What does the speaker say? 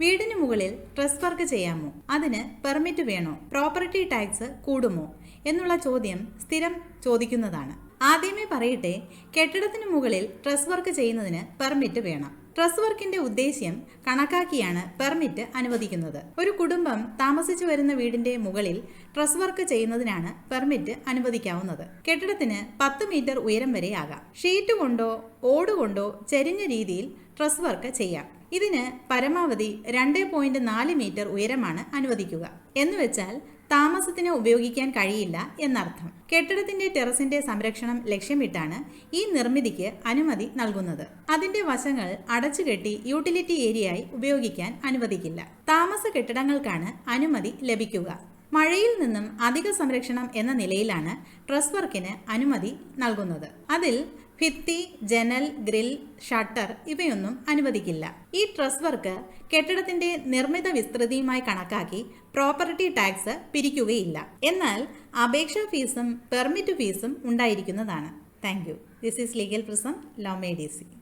വീടിന് മുകളിൽ truss work ചെയ്യാമോ? അതിന് പെർമിറ്റ് വേണോ? പ്രോപ്പർട്ടി ടാക്സ് കൂടുമോ? എന്നുള്ള ചോദ്യം സ്ഥിരം ചോദിക്കുന്നതാണ്. ആദ്യമേ പറയട്ടെ കെട്ടിടത്തിന് മുകളിൽ ട്രസ് വർക്ക് ചെയ്യുന്നതിന് പെർമിറ്റ് വേണം. ട്രസ് വർക്കിന്റെ ഉദ്ദേശ്യം കണക്കാക്കിയാണ് പെർമിറ്റ് അനുവദിക്കുന്നത്. ഒരു കുടുംബം താമസിച്ചു വരുന്ന വീടിന്റെ മുകളിൽ ട്രസ് വർക്ക് ചെയ്യുന്നതിനാണ് പെർമിറ്റ് അനുവദിക്കാവുന്നത്. കെട്ടിടത്തിന് പത്ത് മീറ്റർ ഉയരം വരെ ആകാം. ഷീറ്റ് കൊണ്ടോ ഓട് കൊണ്ടോ ചെരിഞ്ഞ രീതിയിൽ ട്രസ് വർക്ക് ചെയ്യാം. ഇതിന് പരമാവധി രണ്ട് പോയിന്റ് നാല് മീറ്റർ ഉയരമാണ് അനുവദിക്കുക. എന്നുവെച്ചാൽ താമസത്തിന് ഉപയോഗിക്കാൻ കഴിയില്ല എന്നർത്ഥം. കെട്ടിടത്തിന്റെ ടെറസിന്റെ സംരക്ഷണം ലക്ഷ്യമിട്ടാണ് ഈ നിർമ്മിതിക്ക് അനുമതി നൽകുന്നത്. അതിന്റെ വശങ്ങൾ അടച്ചുകെട്ടി യൂട്ടിലിറ്റി ഏരിയയായി ഉപയോഗിക്കാൻ അനുവദിക്കില്ല. താമസ കെട്ടിടങ്ങൾക്കാണ് അനുമതി ലഭിക്കുക. മഴയിൽ നിന്നും അധിക സംരക്ഷണം എന്ന നിലയിലാണ് ട്രസ് വർക്കിന് അനുമതി നൽകുന്നത്. അതിൽ ഭിത്തി ജനൽ ഗ്രിൽ ഷട്ടർ ഇവയൊന്നും അനുവദിക്കില്ല. ഈ ട്രസ് വർക്ക് കെട്ടിടത്തിന്റെ നിർമ്മിത വിസ്തൃതിയുമായി കണക്കാക്കി പ്രോപ്പർട്ടി ടാക്സ് പിരിക്കുകയില്ല. എന്നാൽ അപേക്ഷാ ഫീസും പെർമിറ്റ് ഫീസും ഉണ്ടായിരിക്കുന്നതാണ്. Thank you. This is legal prism law C